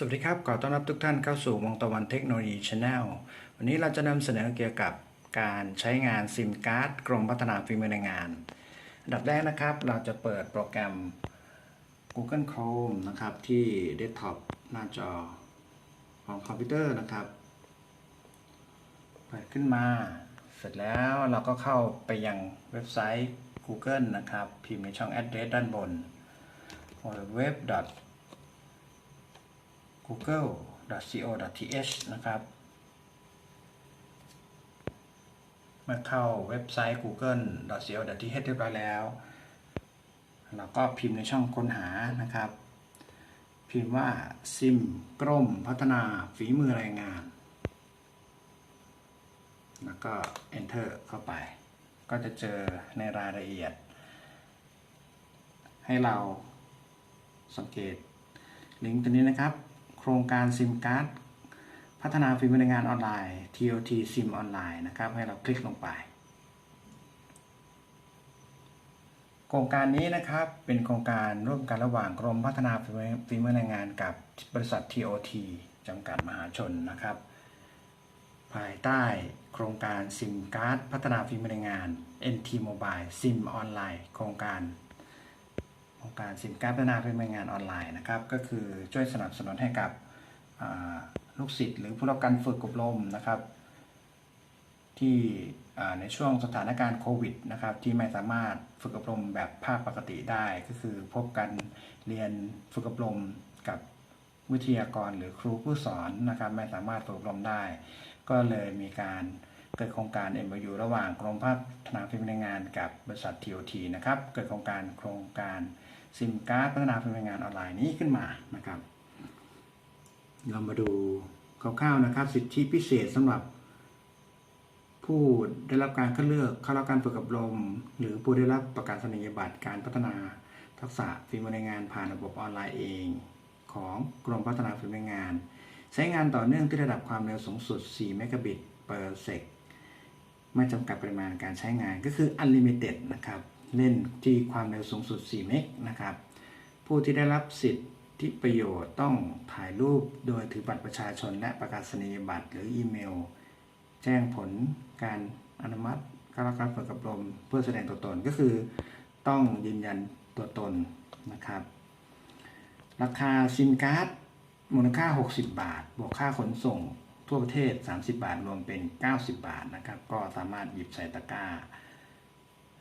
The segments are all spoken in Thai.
สวัสดีครับ ขอต้อนรับทุกท่านเข้าสู่วงตะวันเทคโนโลยีชาแนลวันนี้เราจะนำเสนอเกี่ยวกับการใช้งานซิมการ์ดกรมพัฒนาฝีมือในงานอันดับแรกนะครับ เราจะเปิดโปรแกรม Google Chrome นะครับ ที่เดสก์ท็อปหน้าจอของคอมพิวเตอร์นะครับ เปิดขึ้นมา เสร็จแล้วเราก็เข้าไปยังเว็บไซต์ Google นะครับ พิมพ์ในช่อง address ด้านบน www google.co.th นะครับ เมื่อเข้าเว็บไซต์ google.co.th เรียบร้อยแล้ว เราก็พิมพ์ในช่องค้นหานะครับ พิมพ์ว่าซิมกรมพัฒนาฝีมือแรงงาน แล้วก็ enter เข้าไป ก็จะเจอในรายละเอียด ให้เราสังเกตลิงก์ตัวนี้นะครับ โครงการซิมการ์ดพัฒนาฝีมือในงานออนไลน์ TOT SIM ออนไลน์นะครับ ให้เราคลิกลงไป โครงการนี้นะครับเป็นโครงการร่วมกันระหว่างกรมพัฒนาฝีมือฝีมือแรงานกับบริษัท TOT จำกัดมหาชนนะครับ ภายใต้โครงการซิมการ์ดพัฒนาฝีมือแรงงาน NT Mobile SIM ออนไลน์โครงการ โครงการสินค้าพัฒนาเป็นงานออนไลน์นะครับ ก็คือช่วยสนับสนุนให้กับลูกศิษย์หรือผู้รับการฝึกอบรมนะครับ ที่ในช่วงสถานการณ์โควิดนะครับ ที่ไม่สามารถฝึกอบรมแบบภาคปกติได้ ก็คือพบกันเรียนฝึกอบรมกับวิทยากรหรือครูผู้สอนนะครับ ไม่สามารถฝึกอบรมได้ ก็เลยมีการเกิดโครงการ MOU ระหว่างกรมพัฒนาฝีมือแรงงานกับบริษัท TOT นะครับ เกิดโครงการโครงการ ซิมการ์ดพัฒนาฝีมืองงานออนไลน์นี้ขึ้นมานะครับ เรามาดูคร่าวๆนะครับ สิทธิพิเศษสำหรับ ผู้ได้รับการคัดเลือกเข้ารับการฝึกอบรม หรือผู้ได้รับประกาศนียบัตรการพัฒนาทักษะฝีมือแรงงานผ่านระบบออนไลน์เอง ของกรมพัฒนาฝีมือแรงงาน ใช้งานต่อเนื่องที่ระดับความเร็วสูงสุด 4 เมกะบิต per sec ไม่จำกัดปริมาณการใช้งานก็คือ unlimited นะครับ เล่นที่ความเร็วสูงสุด 4 เมกนะครับ ผู้ที่ได้รับสิทธิประโยชน์ต้องถ่ายรูปโดยถือบัตรประชาชนและประกาศนียบัตรหรืออีเมล แจ้งผลการอนุมัติเข้ารับการฝึกอบรมเพื่อแสดงตัวตนก็คือ ต้องยืนยันตัวตนนะครับ ราคาซิมการ์ดมูลค่า 60 บาท บวกค่าขนส่งทั่วประเทศ 30 บาท รวมเป็น 90 บาทนะครับ ก็สามารถหยิบใส่ตะกร้า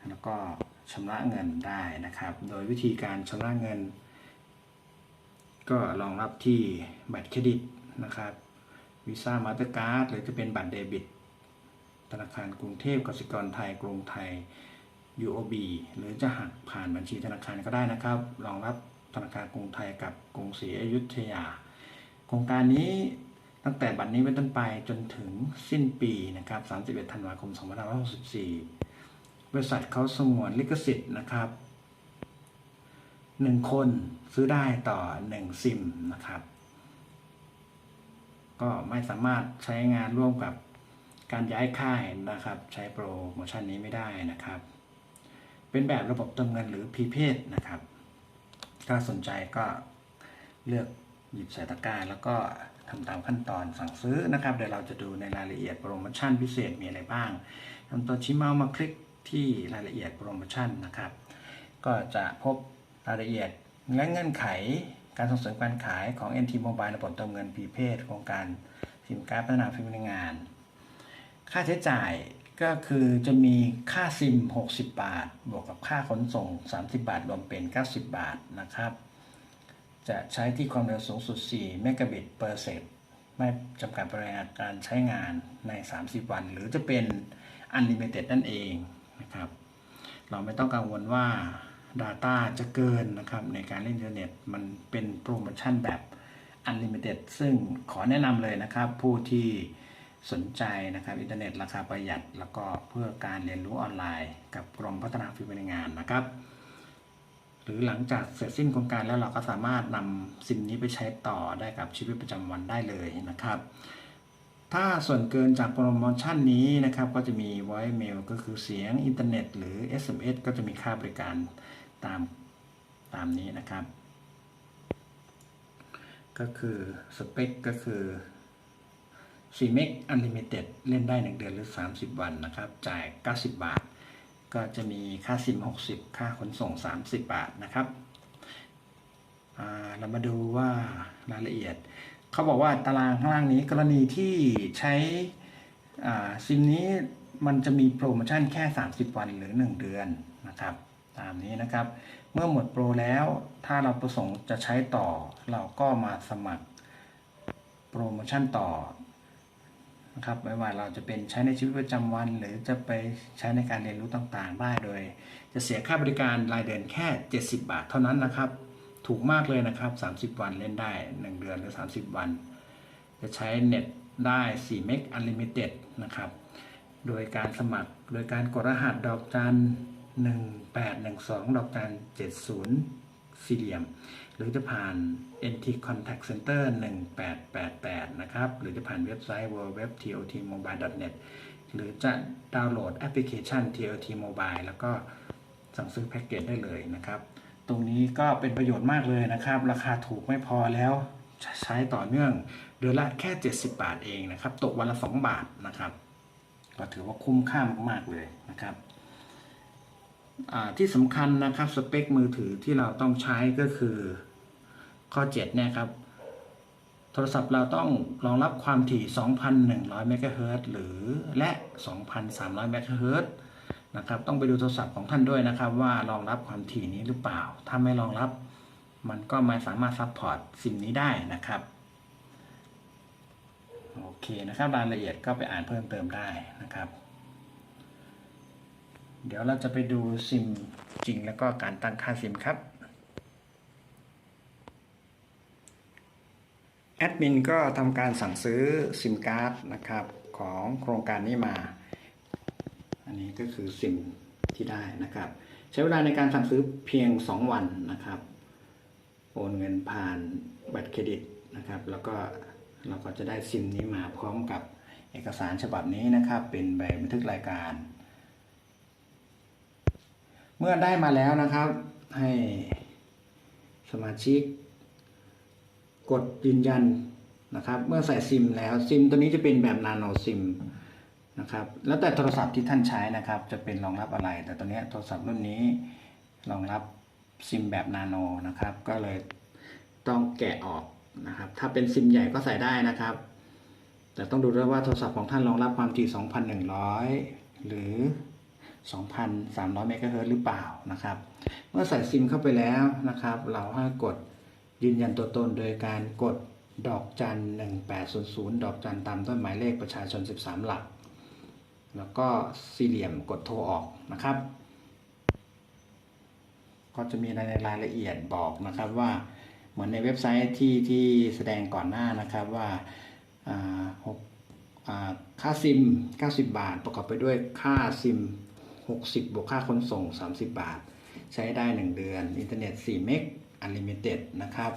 แล้วก็ ชำระเงินได้นะครับ โดยวิธีการชำระเงิน ก็รองรับที่บัตรเครดิตนะครับวีซ่ามาสเตอร์การ์ดหรือจะเป็นบัตรเดบิต ธนาคารกรุงเทพกสิกรไทยกรุงไทย UOB หรือจะหักผ่านบัญชีธนาคารก็ได้นะครับรองรับธนาคารกรุงไทยกับกรุงศรีอยุธยา โครงการนี้ตั้งแต่บัดนนี้เป็นต้นไปจนถึงสิ้นปีนะครับ 31 ธันวาคม 2564 บริษัทเขาสงวนลิขสิทธิ์นะครับหนึ่งคนซื้อได้ต่อหนึ่งซิมนะครับ ก็ไม่สามารถใช้งานร่วมกับการย้ายค่ายนะครับ ใช้โปรโมชั่นนี้ไม่ได้นะครับ เป็นแบบระบบเติมเงินหรือพรีเพดนะครับ ถ้าสนใจก็เลือกหยิบใส่ตะกร้าแล้วก็ทำตามขั้นตอนสั่งซื้อนะครับ เดี๋ยวเราจะดูในรายละเอียดโปรโมชั่นพิเศษมีอะไรบ้างทำตัวชี้เมาส์มาคลิก ที่รายละเอียดโปรโมชั่นนะครับ ก็จะพบรายละเอียดและเงื่อนไขการส่งเสริมการขายของ NT Mobile ระบบเติมเงินพรีเพดโครงการสินค้าพัฒนาฝีมืองงาน ค่าใช้จ่ายก็คือจะมีค่าซิม 60 บาท บวกกับค่าขนส่ง 30 บาท รวมเป็น 90 บาทนะครับ จะใช้ที่ความเร็วสูงสุด 4 เมกะบิต per sec ไม่จำกัดปริมาณการใช้งานใน 30 วัน หรือจะเป็น unlimited นั่นเอง นะครับ เราไม่ต้องกังวลว่า Data จะเกินนะครับในการเล่นอินเทอร์เน็ต มันเป็นโปรโมชั่นแบบ Unlimited ซึ่งขอแนะนำเลยนะครับ ผู้ที่สนใจนะครับอินเทอร์เน็ตราคาประหยัด แล้วก็เพื่อการเรียนรู้ออนไลน์ กับกรมพัฒนาฝีมือแรงงานนะครับ หรือหลังจากเสร็จสิ้นโครงการแล้วเราก็สามารถนำซิมนี้ไปใช้ต่อได้กับชีวิตประจำวันได้เลยนะครับ ถ้าส่วนเกินจากโปรโมชั่นนี้นะครับ ก็จะมี voice mail ก็คือเสียงอินเทอร์เน็ต หรือ SMS ก็จะมีค่าบริการตามตามนี้นะครับ ก็คือสเปคก็คือ4เมก Unlimited เล่นได้ 1 เดือนหรือ 30 วันนะครับ จ่าย 90 บาท ก็จะมีค่าซิม 60 ค่าขนส่ง 30 บาทนะครับอ่าเรามาดูว่ารายละเอียด เขาบอกว่าตารางข้างล่างนี้กรณีที่ใช้ซิมนี้มันจะมีโปรโมชั่นแค่ 30 วันหรือ 1 เดือนนะครับ ตามนี้นะครับ เมื่อหมดโปรแล้วถ้าเราประสงค์จะใช้ต่อ เราก็มาสมัครโปรโมชั่นต่อนะครับไม่ว่าเราจะเป็นใช้ในชีวิตประจำวัน หรือจะไปใช้ในการเรียนรู้ต่างๆ ได้โดย จะเสียค่าบริการรายเดือนแค่ 70 บาทเท่านั้นนะครับ ถูกมากเลยนะครับ 30 วันเล่นได้ 1 เดือนหรือ 30 วัน จะใช้เน็ตได้4เมก Unlimited นะครับ โดยการสมัครโดยการกดรหัสดอกจัน 1812 ดอกจัน 70 สี่เหลี่ยม หรือจะผ่าน NT Contact Center 1888 นะครับ หรือจะผ่านเว็บไซต์ www.totmobile.net หรือจะดาวน์โหลดแอปพลิเคชัน TOT Mobile แล้วก็สั่งซื้อแพ็กเกจได้เลยนะครับ ตรงนี้ก็เป็นประโยชน์มากเลยนะครับ ราคาถูกไม่พอแล้วใช้ต่อเนื่องเดือนละแค่ 70 บาทเองนะครับ ตกวันละ 2 บาทนะครับ ก็ถือว่าคุ้มค่ามากๆเลยนะครับที่สำคัญนะครับสเปคมือถือที่เราต้องใช้ก็คือข้อ7เนี่ยครับ โทรศัพท์เราต้องรองรับความถี่ 2,100 เมกะเฮิรตซ์หรือและ 2,300 เมกะเฮิรตซ์ นะครับต้องไปดูโทรศัพท์ของท่านด้วยนะครับ ว่ารองรับความถี่นี้หรือเปล่า ถ้าไม่รองรับ มันก็ไม่สามารถซัพพอร์ตสิ่งนี้ได้นะครับโอเคนะครับรายละเอียดก็ไปอ่านเพิ่มเติมได้นะครับ เดี๋ยวเราจะไปดูซิมจริงแล้วก็การตั้งค่าซิมครับแอดมินก็ทำการสั่งซื้อซิมการ์ดนะครับของโครงการนี้มา อันนี้ก็คือซิมที่ได้นะครับ ใช้เวลาในการสั่งซื้อเพียง 2 วันนะครับ โอนเงินผ่านบัตรเครดิตนะครับ แล้วก็เราก็จะได้ซิมนี้มาพร้อมกับเอกสารฉบับนี้นะครับ เป็นใบบันทึกรายการ เมื่อได้มาแล้วนะครับ ให้สมาชิก กดยืนยันนะครับ เมื่อใส่ซิมแล้วซิมตัวนี้จะเป็นแบบนาโนซิม นะครับแล้วแต่โทรศัพท์ที่ท่านใช้นะครับ จะเป็นรองรับอะไร แต่ตัวนี้โทรศัพท์รุ่นนี้รองรับซิมแบบนาโนนะครับ ก็เลยต้องแกะออกนะครับ ถ้าเป็นซิมใหญ่ก็ใส่ได้นะครับ แต่ต้องดูด้วยว่าโทรศัพท์ของท่านรองรับความถี่2,100 หรือ 2,300เมกะเฮิรตซ์หรือเปล่านะครับ เมื่อใส่ซิมเข้าไปแล้วนะครับ เราให้กดยืนยันตัวตนโดยการกดดอกจัน 1800 ดอกจันตามด้วยหมายเลขประชาชน 13 หลัก แล้วก็สี่เหลี่ยมกดโทรออกนะครับ ก็จะมีในรายละเอียดบอกนะครับว่าเหมือนในเว็บไซต์ที่ที่แสดงก่อนหน้านะครับว่าหกค่าซิม 90 บาท ประกอบไปด้วยค่าซิม 60 บวกค่าขนส่ง 30 บาท ใช้ได้ 1 เดือน อินเทอร์เน็ต 4 เมก Unlimited นะครับ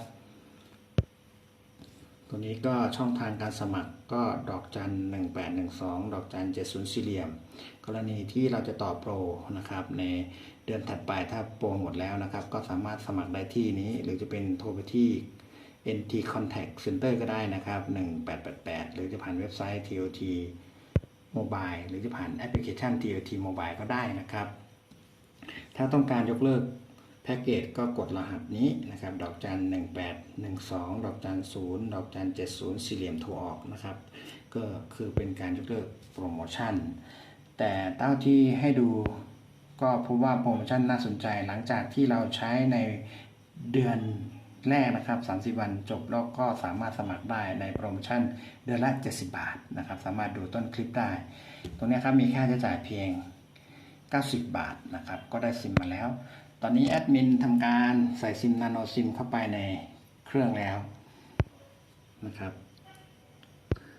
ตัวนี้ก็ช่องทางการสมัครก็ดอกจัน 1812 ดอกจัน 70 สี่เหลี่ยม กรณีที่เราจะต่อโปรนะครับในเดือนถัดไปถ้าโปรหมดแล้วนะครับ ก็สามารถสมัครได้ที่นี้ หรือจะเป็นโทรไปที่ NT Contact Center ก็ได้นะครับ 1888 หรือจะผ่านเว็บไซต์ TOT Mobile หรือจะผ่านแอปพลิเคชัน TOT Mobile ก็ได้นะครับ ถ้าต้องการยกเลิก แพ็กเกจก็กดรหัสนี้นะครับดอกจัน1812 ดอกจัน0ดอกจัน70 สี่เหลี่ยมโทรออกนะครับ ก็คือเป็นการยกเลิกโปรโมชั่น แต่เต้าที่ให้ดูก็พบว่าโปรโมชั่นน่าสนใจหลังจากที่เราใช้ในเดือนแรกนะครับ 30 วันจบแล้วก็สามารถสมัครได้ในโปรโมชั่นเดือนละ 70 บาทนะครับ สามารถดูต้นคลิปได้ ตรงนี้ครับมีค่าใช้จ่ายเพียง 90 บาทนะครับ ก็ได้ซิมมาแล้ว ตอนนี้แอดมินทำการใส่ซิมนาโนซิมเข้าไปในเครื่องแล้วนะครับ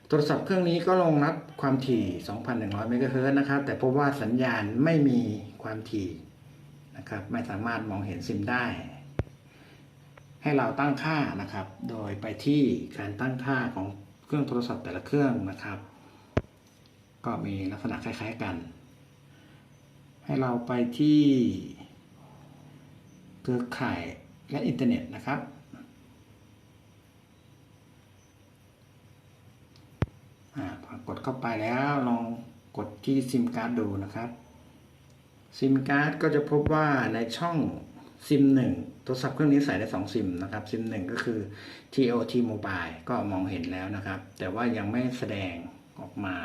โทรศัพท์เครื่องนี้ก็รองรับความถี่ 2,100 เมกะเฮิรตซ์นะครับ แต่พบว่าสัญญาณไม่มีความถี่นะครับ ไม่สามารถมองเห็นซิมได้ ให้เราตั้งค่านะครับ โดยไปที่การตั้งค่าของเครื่องโทรศัพท์แต่ละเครื่องนะครับ ก็มีลักษณะคล้าย ๆกัน ให้เราไปที่ เครือข่ายและอินเทอร์เน็ตนะครับ กดเข้าไปแล้วลองกดที่ซิมการ์ดดูนะครับ ซิมการ์ดก็จะพบว่าในช่องซิมหนึ่งโทรศัพท์เครื่องนี้ใส่ได้2ซิมนะครับ ซิมหนึ่งก็คือ TOT Mobile ก็มองเห็นแล้วนะครับ แต่ว่ายังไม่แสดงออกมา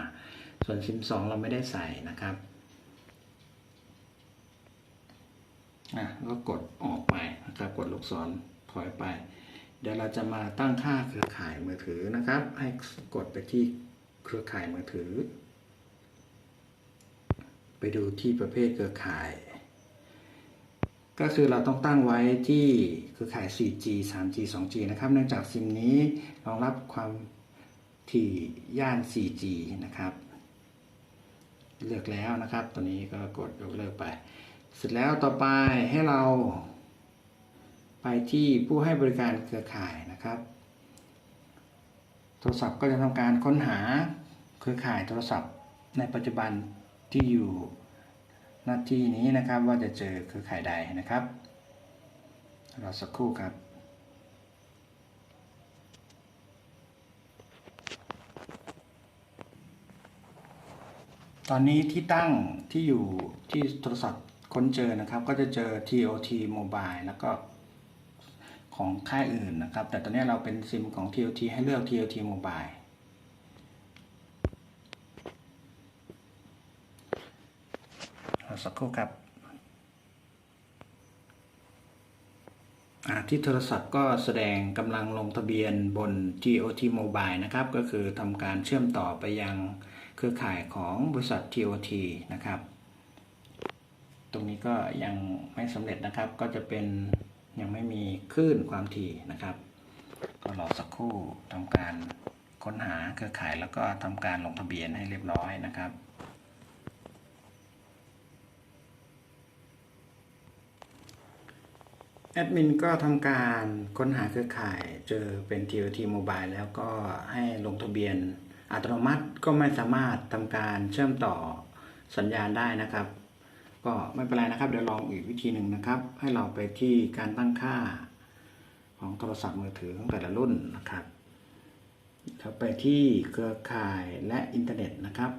ส่วนซิม2เราไม่ได้ใส่นะครับ อะก็กดออกไปนะครับกดลูกศรถอยไป เดี๋ยวเราจะมาตั้งค่าเครือข่ายมือถือนะครับ ให้กดไปที่เครือข่ายมือถือ ไปดูที่ประเภทเครือข่าย ก็คือเราต้องตั้งไว้ที่เครือข่าย 4G 3G 2G นะครับ เนื่องจากซิมนี้รองรับความถี่ย่าน 4G นะครับ เลือกแล้วนะครับ ตัวนี้ก็กดยกเลิกไป เสร็จแล้วต่อไปให้เรา ไปที่ผู้ให้บริการเครือข่ายนะครับ โทรศัพท์ก็จะทำการค้นหาเครือข่ายโทรศัพท์ในปัจจุบันที่อยู่หน้าที่นี้นะครับว่าจะเจอเครือข่ายใดนะครับรอสักครู่ครับตอนนี้ที่ตั้งที่อยู่ที่โทรศัพท์ ค้นเจอนะครับก็จะเจอ TOT Mobile แล้วก็ของค่ายอื่นนะครับ แต่ตอนนี้เราเป็นซิมของ TOT ให้เลือก TOT Mobile รอสักครู่ครับที่โทรศัพท์ก็แสดงกำลังลงทะเบียนบน TOT Mobile นะครับ ก็คือทำการเชื่อมต่อไปยังเครือข่ายของบริษัท TOT นะครับ รงนี้ก็ยังไม่สำเร็จนะครับ ก็จะเป็นยังไม่มีคลื่นความถี่นะครับ ก็รอสักครู่ทำการค้นหาเครือข่ายแล้วก็ทำการลงทะเบียนให้เรียบร้อยนะครับแอดมินก็ทำการค้นหาเครือข่ายเจอเป็น TOT Mobile แล้วก็ให้ลงทะเบียนอัตโนมัติก็ไม่สามารถทำการเชื่อมต่อสัญญาณได้นะครับ ก็ไม่เป็นไรนะครับเดี๋ยวลองอีกวิธีหนึ่งนะครับ ให้เราไปที่การตั้งค่าของโทรศัพท์มือถือของแต่ละรุ่นนะครับเข้าไปที่เครือข่ายและอินเทอร์เน็ตนะครับ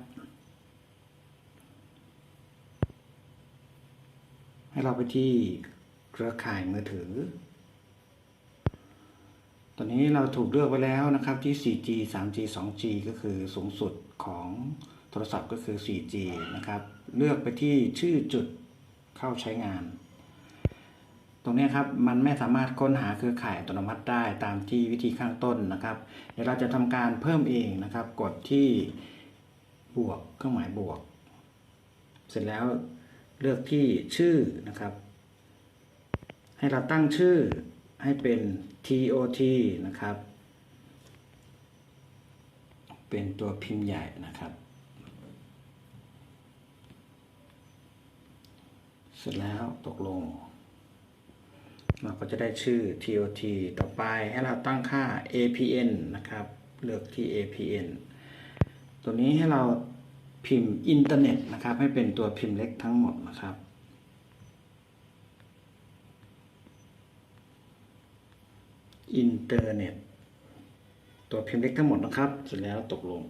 ให้เราไปที่เครือข่ายมือถือ ตอนนี้เราถูกเลือกไว้แล้วนะครับที่ 4G 3G 2G ก็คือสูงสุดของโทรศัพท์ก็คือ 4G นะครับ เลือกไปที่ชื่อจุดเข้าใช้งาน ตรงนี้ครับมันไม่สามารถค้นหาเครือข่ายอัตโนมัติได้ตามที่วิธีข้างต้นนะครับ เดี๋ยวเราจะทำการเพิ่มเองนะครับ กดที่บวกเครื่องหมายบวก เสร็จแล้วเลือกที่ชื่อนะครับ ให้เราตั้งชื่อให้เป็น TOT นะครับ เป็นตัวพิมพ์ใหญ่นะครับ เส ร็จแล้วตกลง เราก็จะได้ชื่อ TOT ต่อไปให้เราตั้งค่า APN นะครับ เลือกที่ APN ตัวนี้ให้เราพิมพ์อินเทอร์เน็ตนะครับ ให้เป็นตัวพิมพ์เล็กทั้งหมดนะครับอินเทอร์เน็ตตัวพิมพ์เล็กทั้งหมดนะครับเสร็จแล้วตกลง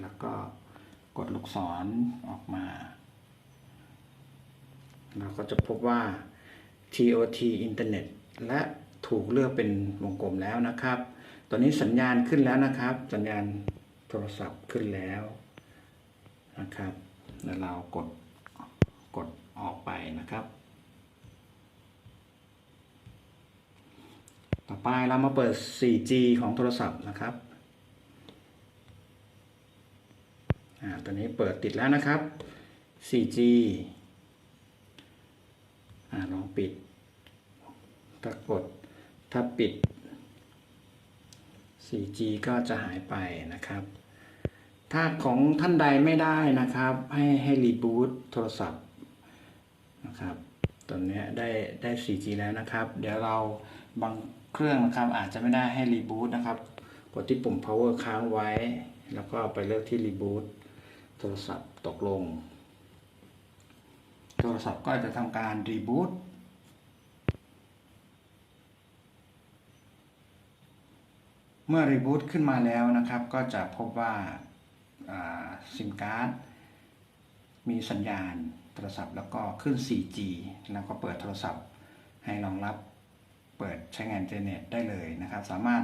แล้วก็ กดลูกศรออกมา เราก็จะพบว่า TOT อินเทอร์เน็ตและถูกเลือกเป็นวงกลมแล้วนะครับ ตอนนี้สัญญาณขึ้นแล้วนะครับ สัญญาณโทรศัพท์ขึ้นแล้วนะครับ แล้วเรากดกดออกไปนะครับ ต่อไปเรามาเปิด 4G ของโทรศัพท์นะครับ อ่าตอนนี้เปิดติดแล้วนะครับ 4G อ่าลองปิดถ้ากดถ้าปิด 4G ก็จะหายไปนะครับ ถ้าของท่านใดไม่ได้นะครับ ให้ให้รีบูตโทรศัพท์นะครับตอนนี้ได้ได้ 4G แล้วนะครับ เดี๋ยวเราบางเครื่องนะครับอาจจะไม่ได้ให้รีบูตนะครับ กดที่ปุ่ม power ค้างไว้ แล้วก็ไปเลือกที่รีบูต โทรศัพท์ตกลง โทรศัพท์ก็จะทำการรีบูตเมื่อรีบูตขึ้นมาแล้วนะครับ ก็จะพบว่าซิมการ์ดมีสัญญาณโทรศัพท์ แล้วก็ขึ้น 4G แล้วก็เปิดโทรศัพท์ให้รองรับเปิดใช้งานอินเทอร์เน็ตได้เลยนะครับ สามารถ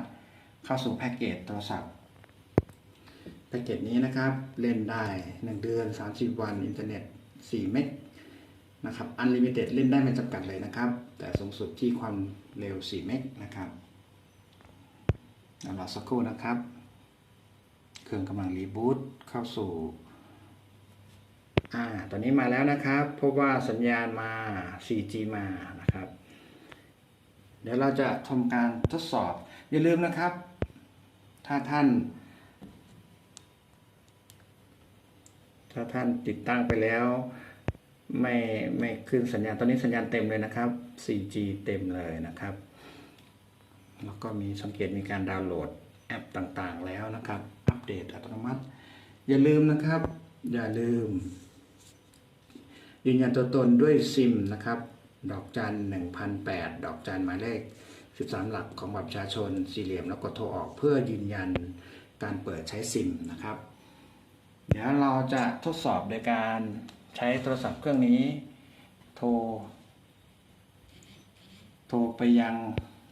เข้าสู่แพ็กเกจโทรศัพท์ แพ็กเกจนี้นะครับ เล่นได้ 1 เดือน 30 วันอินเทอร์เน็ต 4 เมกนะครับอันลิมิเต็ดเล่นได้ไม่จำกัดเลยนะครับ แต่สูงสุดที่ความเร็ว 4 เมกนะครับเดี๋ยวรอสักครู่นะครับ เครื่องกำลังรีบูตเข้าสู่อ่าตอนนี้มาแล้วนะครับพบว่าสัญญาณมา 4G มานะครับ เดี๋ยวเราจะทำการทดสอบอย่าลืมนะครับ ถ้าท่าน ถ้าท่านติดตั้งไปแล้วไม่ไม่ขึ้นสัญญาณตอนนี้สัญญาณเต็มเลยนะครับ 4G เต็มเลยนะครับ แล้วก็มีสังเกตมีการดาวน์โหลดแอปต่างๆแล้วนะครับ อัปเดตอัตโนมัติ อย่าลืมนะครับ อย่าลืม ยืนยันตัวตนด้วยซิมนะครับ ดอกจัน1008 ดอกจันหมายเลข 13 หลักของบัตรประชาชนสี่เหลี่ยมแล้วกดโทรออกเพื่อยืนยันการเปิดใช้ซิมนะครับ เดี๋ยวเราจะทดสอบโดยการใช้โทรศัพท์เครื่องนี้ โทร โทรไปยัง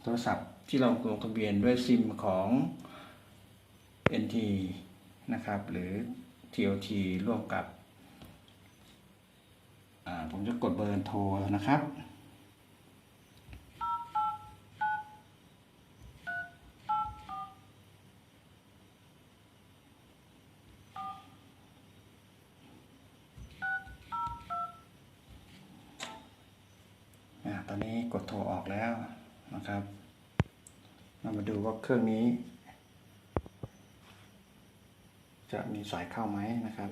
โทรศัพท์ที่เราลงทะเบียนด้วยซิมของ NT นะครับ หรือ TOT ร่วมกับ ผมจะกดเบอร์โทรนะครับ อ่าตอนนี้กดโทรออกแล้วนะครับ เครื่องนี้ จะมีสายเข้าไหมนะครับ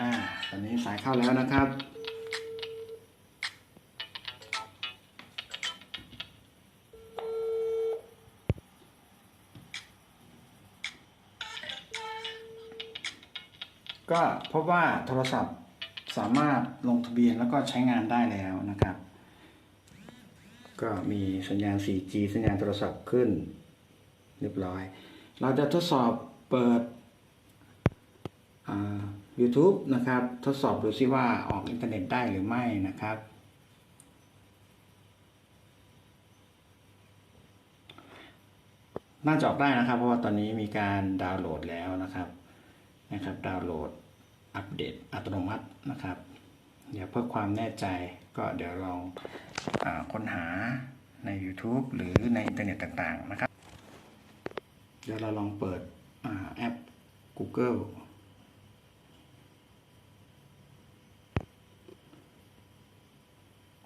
อ่าตอนนี้สายเข้าแล้วนะครับ ก็พบว่าโทรศัพท์สามารถลงทะเบียนแล้วก็ใช้งานได้แล้วนะครับ ก็มีสัญญาณ 4G สัญญาณโทรศัพท์ขึ้น เรียบร้อย เราจะทดสอบเปิด YouTube นะครับ ทดสอบดูซิว่าออกอินเทอร์เน็ตได้หรือไม่นะครับ น่าจะออกได้นะครับ เพราะว่าตอนนี้มีการดาวน์โหลดแล้วนะครับนะครับ ดาวน์โหลดอัปเดตอัตโนมัตินะครับ เดี๋ยวเพื่อความแน่ใจก็เดี๋ยวลองอาค้นหาใน YouTube หรือในอินเทอร์เน็ตต่างๆนะครับ เดี๋ยวเราลองเปิดอแอป Google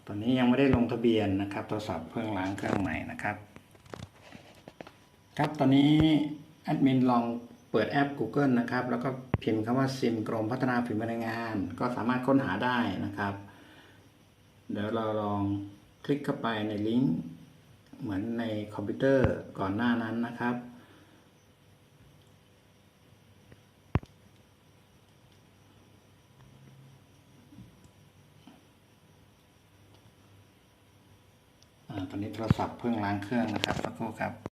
ตอนนี้ยังไม่ได้ลงทะเบียนนะครับโทรศัพท์เพิ่งล้างเครื่องใหม่นะครับ ครับตอนนี้แอดมินลอง เปิดแอป Google นะครับ แล้วก็พิมพ์คำว่าซิมกรมพัฒนาฝีมือแรงงาน ก็สามารถค้นหาได้นะครับ เดี๋ยวเราลองคลิกเข้าไปในลิงก์เหมือนในคอมพิวเตอร์ก่อนหน้านั้นนะครับอ่าตอนนี้โทรศัพท์เพิ่งล้างเครื่องนะครับสักครู่ครับ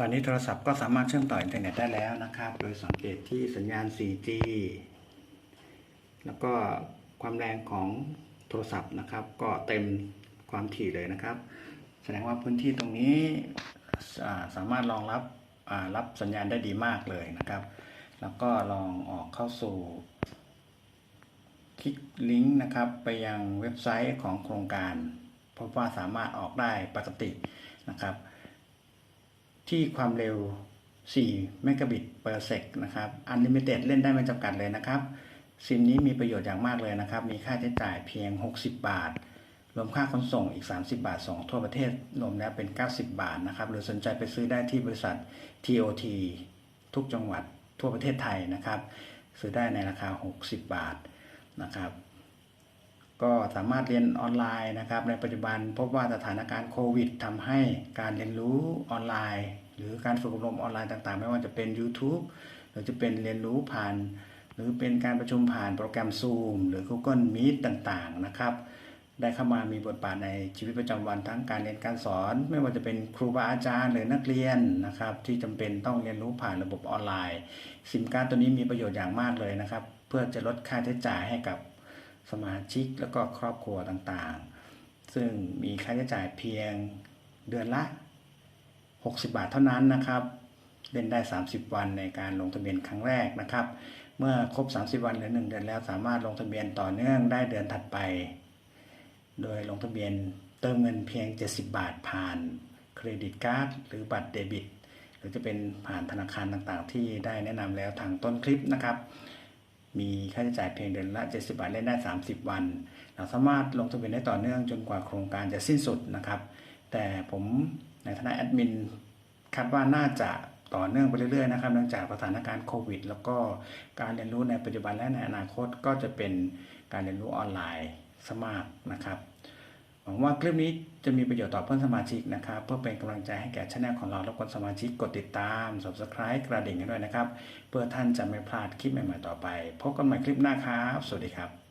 ตอนนี้โทรศัพท์ก็สามารถเชื่อมต่ออินเทอร์เน็ตได้แล้วนะครับ โดยสังเกตที่สัญญาณ 4G แล้วก็ความแรงของโทรศัพท์นะครับ ก็เต็มความถี่เลยนะครับ แสดงว่าพื้นที่ตรงนี้าสามารถรองรับรับสัญญาณได้ดีมากเลยนะครับ แล้วก็ลองออกเข้าสู่คลิกลิงก์นะครับไปยังเว็บไซต์ของโครงการพบว่าสามารถออกได้ปกตินะครับ ที่ความเร็ว 4 เมกะบิต per sec นะครับ Unlimited เล่นได้ไม่จำกัดเลยนะครับ ซิมนี้มีประโยชน์อย่างมากเลยนะครับ มีค่าใช้จ่ายเพียง 60 บาท รวมค่าขนส่งอีก 30 บาทส่งทั่วประเทศ รวมแล้วเป็น 90 บาทนะครับ หรือสนใจไปซื้อได้ที่บริษัท TOT ทุกจังหวัดทั่วประเทศไทยนะครับ ซื้อได้ในราคา 60 บาทนะครับ ก็สามารถเรียนออนไลน์นะครับ ในปัจจุบันพบว่าสถานการณ์โควิดทำให้การเรียนรู้ออนไลน์ หรือการฝึกอบรมออนไลน์ต่างๆ ไม่ว่าจะเป็น YouTube หรือจะเป็นเรียนรู้ผ่าน หรือเป็นการประชุมผ่านโปรแกรม Zoom หรือ Google Meet ต่างๆนะครับ ได้เข้ามามีบทบาทในชีวิตประจำวันทั้งการเรียนการสอน ไม่ว่าจะเป็นครูบาอาจารย์หรือนักเรียนนะครับ ที่จำเป็นต้องเรียนรู้ผ่านระบบออนไลน์ ซิมการ์ดตัวนี้มีประโยชน์อย่างมากเลยนะครับ เพื่อจะลดค่าใช้จ่ายให้กับ สมาชิกแล้วก็ครอบครัวต่างๆ ซึ่งมีค่าใช้จ่ายเพียงเดือนละ 60 บาทเท่านั้นนะครับ เล่นได้ 30 วันในการลงทะเบียนครั้งแรกนะครับ เมื่อครบ 30 วันหรือ 1 เดือนแล้วสามารถลงทะเบียนต่อเนื่องได้เดือนถัดไป โดยลงทะเบียนเติมเงินเพียง 70 บาทผ่านเครดิตการ์ดหรือบัตรเดบิต หรือจะเป็นผ่านธนาคารต่างๆ ที่ได้แนะนำแล้วทางต้นคลิปนะครับ มีค่าใช้จ่ายเพียงเดือนละ 70 บาทเล่นได้ 30 วัน เราสามารถลงทะเบียนได้ต่อเนื่องจนกว่าโครงการจะสิ้นสุดนะครับ แต่ผมในฐานะแอดมินคาดว่าน่าจะต่อเนื่องไปเรื่อยๆนะครับเนื่องจากสถานการณ์โควิด แล้วก็การเรียนรู้ในปัจจุบันและในอนาคตก็จะเป็นการเรียนรู้ออนไลน์สมากนะครับ หวังว่าคลิปนี้จะมีประโยชน์ต่อเพื่อนสมาชิกนะครับ เพื่อเป็นกำลังใจให้แก่ช่องของเราและคนสมาชิกกดติดตาม subscribe กระดิ่งกันด้วยนะครับ เพื่อท่านจะไม่พลาดคลิปใหม่ๆต่อไป พบกันใหม่คลิปหน้าครับ สวัสดีครับ